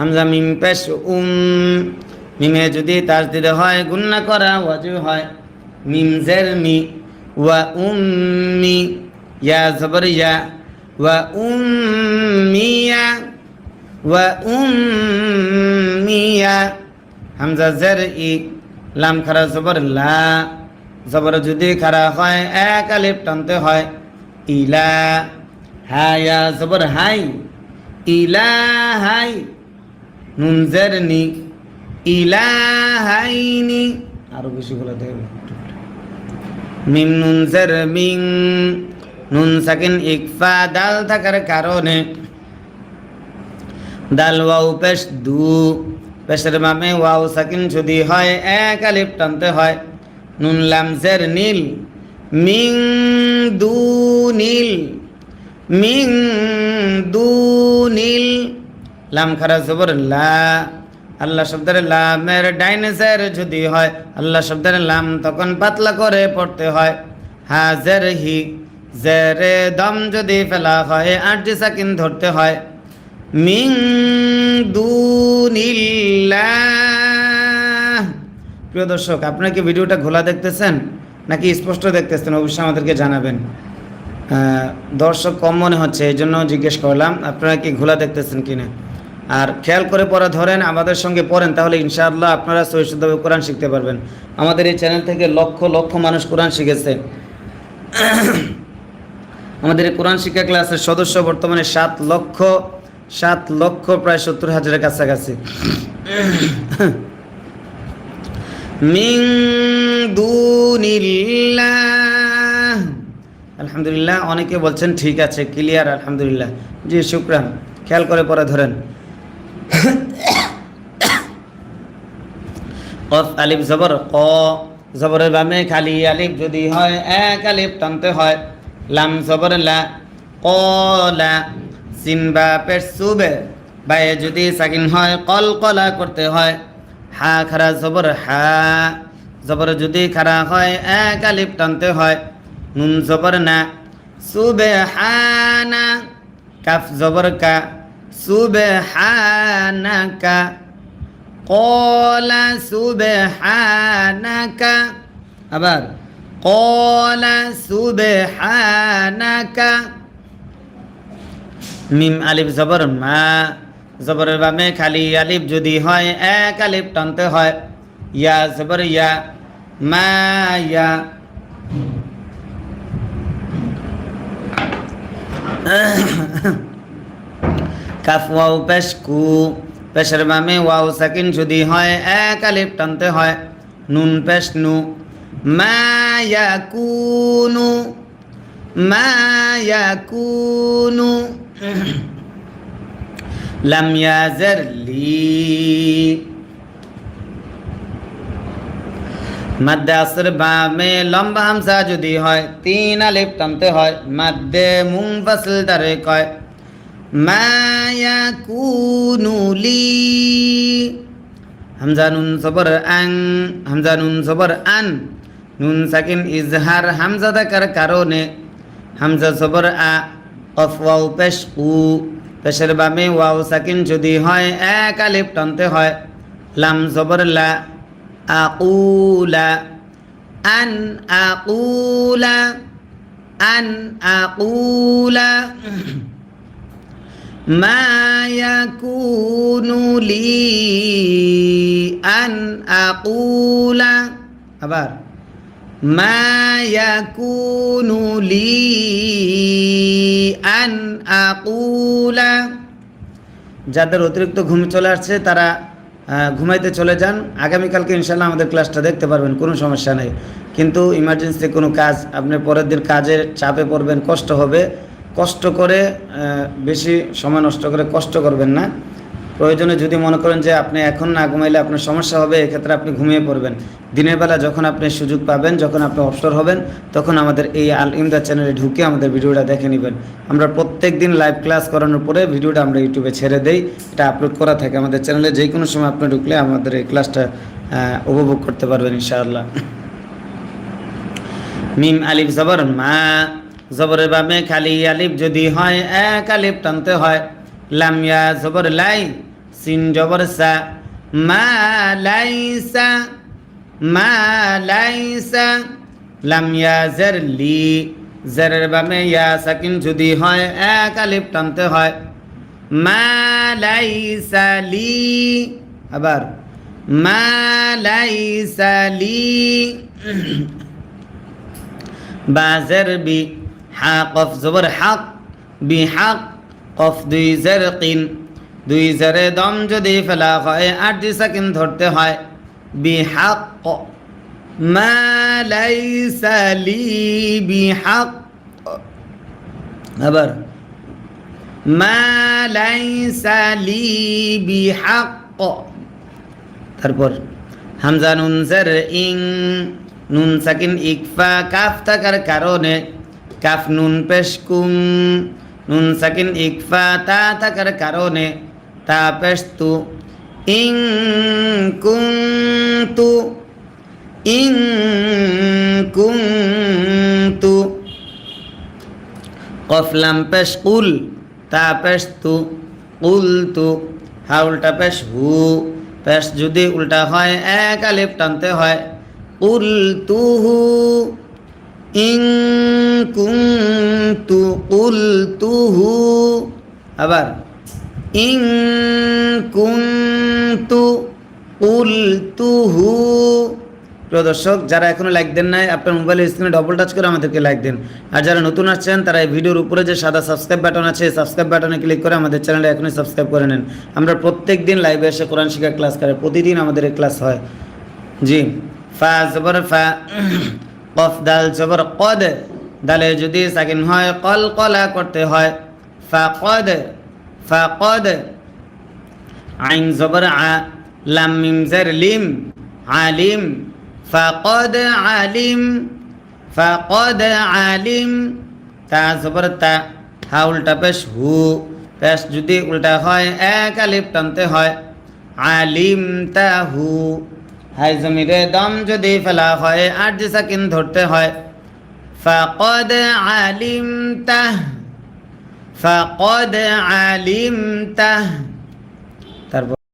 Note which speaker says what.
Speaker 1: হামজা মিম পেশ উম, মিমে যদি তাজ দিতে হয়, গুন্না করা ওয়াজিব হয়। মিম জের মি, ওয়া উম্মি ইয়া জবর ইয়া ওয়া উম্মিয়া ওয়া উম্মিয়া হামজা জের ই, লাম খারা জবর লা। জবর যদি খারা হয়, এক আলিফ টানতে হয়। ইলা হায়া জবর হাই। ইলা, হাই। নুন জের নি ইলা হাইনি আরও বেশি বলে দেবে মিম নুন জের মিং নুন সাকিন ইকফা দাল থাকার কারণে দাল ওয়াও পেশ দু পেশের মামে ওয়াও সাকিন যদি হয় এক আলিফ টানতে হয় নুন লাম জের নীল মিং দু নীল মিং দু নীল লাম খারা জবর লা। আল্লাহ শব্দের লামের ডাইনেসের যদি হয়, আল্লাহ শব্দের লাম তখন পাতলা করে পড়তে হয়। হাজের হি, জেরে দম যদি ফেলা হয় আটটি সাকিন ধরতে হয়। মিং দুনিল্লাহ। প্রিয় দর্শক আপনারা কি ভিডিওটা ঘোলা দেখতেছেন নাকি স্পষ্ট দেখতেছেন? অবশ্যই আমাদেরকে জানাবেন। দর্শক কম মনে হচ্ছে এই জন্য জিজ্ঞেস করলাম, আপনারা কি ঘোলা দেখতেছেন কিনা? আর খেয়াল করে পড়া, ধরেন আমাদের সঙ্গে পড়েন, তাহলে ইনশাআল্লাহ আপনারা সহিষ্ণুভাবে কোরআন শিখতে পারবেন। আমাদের এই চ্যানেল থেকে লক্ষ লক্ষ মানুষ কোরআন শিখেছে। আমাদের এই কোরআন শিক্ষা ক্লাসের সদস্য বর্তমানে সাত লক্ষ সাত লক্ষ, প্রায় সত্তর হাজারের কাছাকাছি। মিং আলহামদুলিল্লাহ, অনেকে বলছেন ঠিক আছে, ক্লিয়ার, আলহামদুলিল্লাহ। জি, শুক্রান। খেয়াল করে পরে ধরেন। কফ, আলিফ, জবর, ক। জবরের বামে খালি আলিফ যদি হয়, এক আলিফ টানতে হয়। লাম, জবর, লা। কলা সিন বা, পেট সুবে বায়ে যদি সাকিন হয়, কল, কলা করতে হয়। হা, খারা, জবর, হা। জবর যদি খারা হয়, এক আলিফ টানতে হয়। নুন, জবর, না। সুবে হানা কাফ, জবর, কা। সুবে হানা কা قال سبحانك আবার قال سبحانك মিম আলিফ জবর মা জবরের বামে খালি আলিফ যদি হয় এক আলিফ টানতে হয় ইয়া জবর ইয়া মা ইয়া কাফ ওয়াও পেশ কু পেশের বামে ওয়াও সাকিন যদি হয়, এক আলিফ টানতে হয়। নুন পেশ নু মায়া কুনু মায়া কুনু লাম ইয়াজার লি। মাদ্দে আসর বামে লম্বা হামসা যদি হয়, তিন আলিফ টানতে হয়। মাদ্দে মুংফাসিল তারে কয়। নুন সবর আং হামজা নুন সবর আন। নুন সাকিন ইজহার হামজা থাকার কারণে হামজা সবর আ অফ ওয়াও পেশ উ পেশের বামে ওয়াও সাকিন যদি হয়, এক আলিফ টানতে হয়। লাম সবর লা, আকুলা। আন আকুলা আন আকুলা। ما يكون لي أن أقول আবার ما يكون لي أن أقول যাদের অতিরিক্ত ঘুম চলে আসছে তারা আহ, ঘুমাইতে চলে যান আগামীকালকে ইনশাল্লাহ আমাদের ক্লাসটা দেখতে পারবেন কোনো সমস্যা নেই কিন্তু ইমার্জেন্সি কোনো কাজ আপনি পরের দিন কাজের চাপে পড়বেন কষ্ট হবে কষ্ট করে বেশি সময় নষ্ট করে কষ্ট করবেন না। প্রয়োজনে যদি মনে করেন যে আপনি এখন না ঘুমাইলে আপনার সমস্যা হবে, এক্ষেত্রে আপনি ঘুমিয়ে পড়বেন। দিনের বেলা যখন আপনি সুযোগ পাবেন, যখন আপনি অবসর হবেন, তখন আমাদের এই আল ইমদা চ্যানেলে ঢুকে আমাদের ভিডিওটা দেখে নেবেন। আমরা প্রত্যেক দিন লাইভ ক্লাস করানোর পরে ভিডিওটা আমরা ইউটিউবে ছেড়ে দেই, এটা আপলোড করা থাকে। আমাদের চ্যানেলে যে কোনো সময় আপনি ঢুকলে আমাদের এই ক্লাসটা উপভোগ করতে পারবেন, ইনশাআল্লাহ। মিম আলিফ জবর মা জবরের বামে খালি আলিফ যদি হয়, এক আলিফ টানতে হয়। লামিয়া জবর লাই, সিন জবর সা। মা লাইসা মা লাইসা লাম ইয়া জার লি, জারের বামে ইয়া সাকিন যদি হয়, এক আলিফ টানতে হয়। মা লাইসা লি, আবার মা লাইসা লি। বাজার বি হা, কফ জবর হাক বি হাক কফ দুই জার কিন দুই জারে দম যদি ফেলা হয়, আট দুই সেকেন্ড ধরতে হয়। বি হাক মা লাইসা লি বি হাক আবার, মা লাইসা লি বি হাক তারপর, হামজা নুন জার ইং, নুন সাকিন ইকফা, কাফ থাকার কারণে কাফ নুন পেশ কুম। নুন সাকিন ইকফা, তা থাকার কারণে তা পেশ তু ইং কুং তু ইং কুং তু কফলাম পেশ কুল, তা পেশ তু তু হা উল্টা পেশ হু। পেশ যদি উল্টা হয়, এক আলিফ টানতে হয়। কুল তুহু ইং কুং তু কুল তুহু আবার, ইং কুং তু কুল তুহু প্রিয় দর্শক, যারা এখনও লাইক দেন নাই, আপনার মোবাইলের স্ক্রিনে ডবল টাচ করে আমাদেরকে লাইক দিন। আর যারা নতুন আসছেন, তারা এই ভিডিওর উপরে যে সাদা সাবস্ক্রাইব বাটন আছে সাবস্ক্রাইব বাটনে ক্লিক করে আমাদের চ্যানেলে এখনই সাবস্ক্রাইব করে নেন। আমরা প্রত্যেক দিন লাইভে এসে কোরআন শিক্ষা ক্লাস করে, প্রতিদিন আমাদের ক্লাস হয়। জি, ফা, জবর, ফা। কফ দাল জবর কদ, দালে যদি সাকিন হয়, কল কলা করতে হয়। ফা কদ ফা কদ। আইন জবর আ, লাম মিম জার লিম, আলিম। ফাকদ আলিম। ফাকদ আলিম। তা জবর তা, হা উল্টা পেশ হু। পেশ যদি উল্টা হয়, এক আলিফ টানতে হয়। আলিম তা হু। হাই জমিরে দম যদি ফেলা হয়, আর যে সাকিন ধরতে হয়। ফাকদ আলিম তাহ ফাকদ আলিম তাহ তারপর